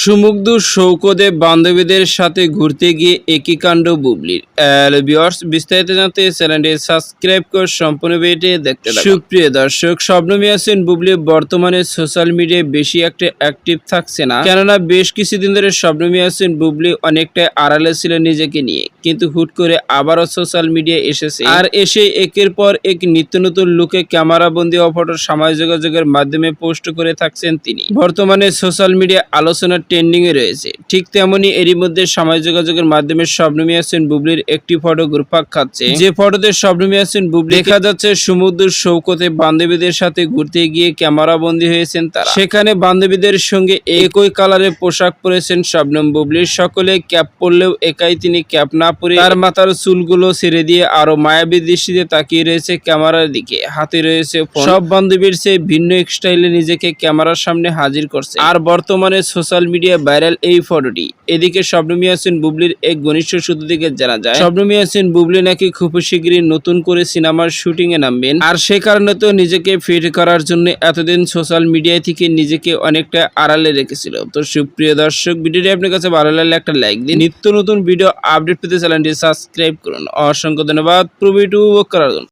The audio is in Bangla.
সুমুগ্ধ শৌকদে বান্ধবীদের সাথে ঘুরতে গিয়ে একই কাণ্ড বুবলির। ভিউয়ার্স, বিস্তারিত জানতে চ্যানেলটি সাবস্ক্রাইব করে সম্পূর্ণ ভিডিও দেখতে। সুপ্রিয় দর্শক, স্বপ্নমী আছেন বুবলি, বর্তমানে সোশ্যাল মিডিয়ায় বেশি একটা অ্যাক্টিভ থাকছে না। কেননা বেশ কিছুদিন ধরে স্বপ্নমী আছেন বুবলি অনেকটা আড়ালে ছিল নিজেকে নিয়ে। কিন্তু হুট করে আবারও সোশ্যাল মিডিয়ায় এসেছে। আর এসে একের পর এক নিত্য নতুন লুকে ক্যামেরা বন্দি ও ফটো সামাজিক যোগাযোগের মাধ্যমে পোস্ট করে থাকছেন তিনি। বর্তমানে সোশ্যাল মিডিয়া আলোচনার ট্রেন্ডিং এ রয়েছে। ঠিক তেমনি এরই মধ্যে সামাজিক যোগাযোগের মাধ্যমে স্বপ্নমী আছেন বুবলির একটি ফটো ঘুরপাক খাচ্ছে। যে ফটোতে স্বপ্নমী আছেন বুবলি দেখা যাচ্ছে সমুদ্র সৌকতে বান্ধবীদের সাথে ঘুরতে গিয়ে ক্যামেরা বন্দী হয়েছেন তারা। সেখানে বান্ধবীদের সঙ্গে একই কালারের পোশাক পরেছেন শবনম বুবলির সকলে ক্যাপ পরলেও একাই তিনি ক্যাপ না পরে তার মাথার চুলগুলো ছেড়ে দিয়ে আরও মায়াবী দৃষ্টিতে তাকিয়ে রয়েছে ক্যামেরার দিকে। হাতে রয়েছে সব বান্ধবীর চেয়ে ভিন্ন এক স্টাইলে নিজেকে ক্যামেরার সামনে হাজির করছে। আর বর্তমানে সোশ্যাল মিডিয়া ভাইরাল এই ফটোটি এদিকে শবনম ইয়াসিন বুবলির এক ঘনিষ্ঠ সূত্র থেকে জানা যায় শবনম ইয়াসিন বুবলি নাকি খুব শীঘ্রই নতুন করে সিনেমার শুটিং এ নামবেন, আর সে কারণে তো নিজেকে ফিট করার জন্য এতদিন সোশ্যাল মিডিয়া থেকে নিজেকে অনেকটা আড়ালে রেখেছিল। তো সুপ্রিয় দর্শক, ভিডিওটি আপনার কাছে ভালো লাগলে একটা লাইক দিন। নিত্য নতুন ভিডিও আপডেট পেতে চ্যানেলটি সাবস্ক্রাইব করুন। অসংখ্য ধন্যবাদ। পুরো ভিডিও উপভোগ করার জন্য।